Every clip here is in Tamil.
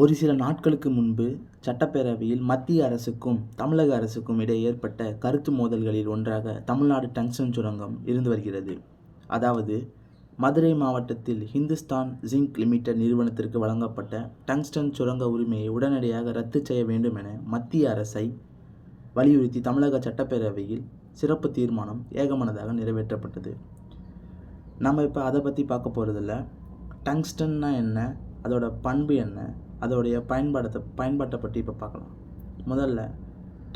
ஒரு சில நாட்களுக்கு முன்பு சட்டப்பேரவையில் மத்திய அரசுக்கும் தமிழக அரசுக்கும் இடையே ஏற்பட்ட கருத்து மோதல்களில் ஒன்றாக தமிழ்நாடு டங்ஸ்டன் சுரங்கம் இருந்து வருகிறது. அதாவது மதுரை மாவட்டத்தில் ஹிந்துஸ்தான் ஜிங்க் லிமிடெட் நிறுவனத்திற்கு வழங்கப்பட்ட டங்ஸ்டன் சுரங்க உரிமையை உடனடியாக ரத்து செய்ய வேண்டும் என மத்திய அரசை வலியுறுத்தி தமிழக சட்டப்பேரவையில் சிறப்பு தீர்மானம் ஏகமனதாக நிறைவேற்றப்பட்டது. நம்ம இப்போ அதை பற்றி பார்க்க போகிறதில்ல டங்ஸ்டன்னா என்ன? அதோட பண்பு என்ன? அதோடைய பயன்பாடத்தை பயன்பாட்டை பற்றி இப்போ பார்க்கலாம். முதல்ல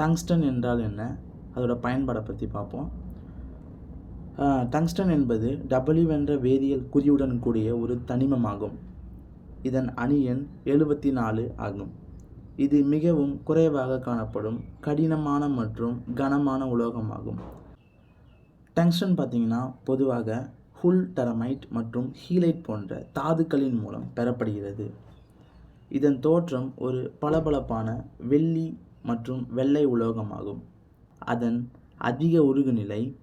டங்ஸ்டன் என்றால் என்ன? அதோட பயன்பாடை பற்றி பார்ப்போம். டங்ஸ்டன் என்பது டபிள்யூ என்ற வேதியியல் குறியுடன் கூடிய ஒரு தனிமமாகும். இதன் அணி எண் எழுபத்தி நாலு ஆகும். இது மிகவும் குறைவாக காணப்படும் கடினமான மற்றும் கனமான உலோகமாகும். டங்ஸ்டன் பார்த்திங்கன்னா பொதுவாக ஹுல் டெரமைட் மற்றும் ஹீலைட் போன்ற தாதுக்களின் மூலம் பெறப்படுகிறது. இதன் தோற்றம் ஒரு பளபளப்பான வெள்ளி மற்றும் வெள்ளை உலோகமாகும். அதன் அதிக உருகுநிலை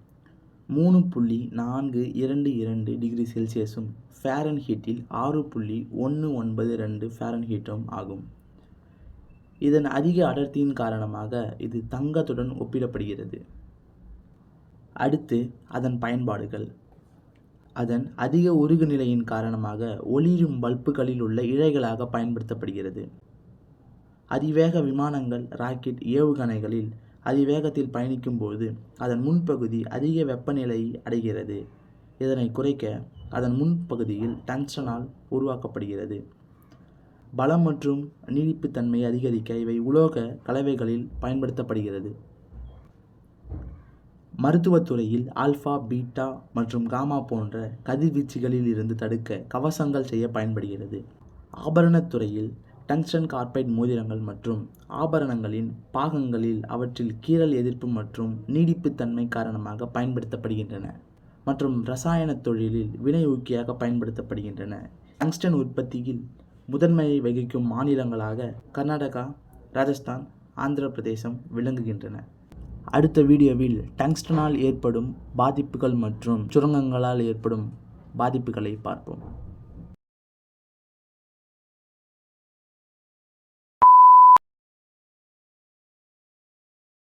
மூணு புள்ளி நான்கு இரண்டு இரண்டு டிகிரி செல்சியஸும் ஃபேரன்ஹீட்டில் ஆறு புள்ளி ஒன்று ஒன்பது ரெண்டு ஃபேரன்ஹீட்டும் ஆகும். இதன் அதிக அடர்த்தியின் காரணமாக இது தங்கத்துடன் ஒப்பிடப்படுகிறது. அடுத்து அதன் பயன்பாடுகள். அதன் அதிக உருகு நிலையின் காரணமாக ஒளிரும் பல்புகளில் உள்ள இழைகளாக பயன்படுத்தப்படுகிறது. அதிவேக விமானங்கள் ராக்கெட் ஏவுகணைகளில் அதிவேகத்தில் பயணிக்கும்போது அதன் முன்பகுதி அதிக வெப்பநிலையை அடைகிறது. இதனை குறைக்க அதன் முன்பகுதியில் டங்ஸ்டனால் உருவாக்கப்படுகிறது. பலம் மற்றும் நீடிப்புத்தன்மையை அதிகரிக்க இவை உலோக கலவைகளில் பயன்படுத்தப்படுகிறது. மருத்துவத்துறையில் ஆல்ஃபா பீட்டா மற்றும் காமா போன்ற கதிர்வீச்சுகளில் இருந்து தடுக்க கவசங்கள் செய்ய பயன்படுகிறது. ஆபரணத் துறையில் டங்ஸ்டன் கார்பைட் மோதிரங்கள் மற்றும் ஆபரணங்களின் பாகங்களில் அவற்றில் கீறல் எதிர்ப்பு மற்றும் நீடிப்புத்தன்மை காரணமாக பயன்படுத்தப்படுகின்றன மற்றும் ரசாயன தொழிலில் வினை ஊக்கியாக பயன்படுத்தப்படுகின்றன. டங்ஸ்டன் உற்பத்தியில் முதன்மையை வகிக்கும் மாநிலங்களாக கர்நாடகா ராஜஸ்தான் ஆந்திர பிரதேசம் விளங்குகின்றன. அடுத்த வீடியோவில் டங்ஸ்டனால் ஏற்படும் பாதிப்புகள் மற்றும் சுரங்கங்களால் ஏற்படும் பாதிப்புகளை பார்ப்போம்.